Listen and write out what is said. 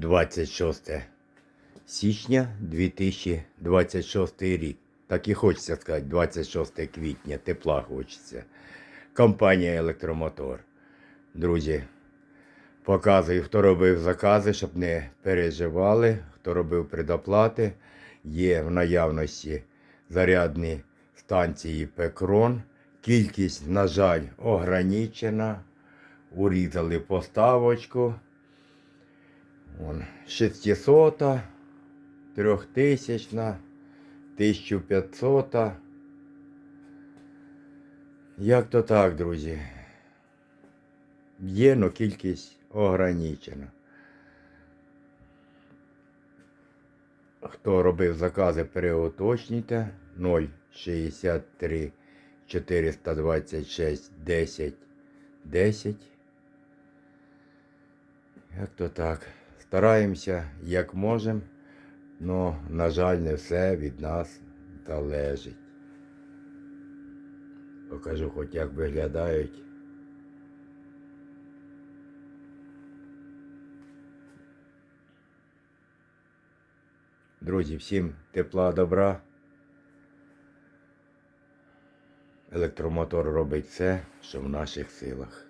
26 січня 2026 рік. Так і хочеться сказати, 26 квітня, тепла хочеться. Компанія Електромотор. Друзі, показую, хто робив закази, щоб не переживали, хто робив предоплати. Є в наявності зарядні станції Пекрон. Кількість, на жаль, ограничена. Урізали поставочку. Вон, 600, 3000, 1500. Як то так, друзі? Є, но кількість ограничена. Хто робив закази, переуточнюйте 063 426 10 10. Як то так. Стараємося, як можемо, але, на жаль, не все від нас залежить. Покажу, хоч як виглядають. Друзі, всім тепла, добра. Електромотор робить все, що в наших силах.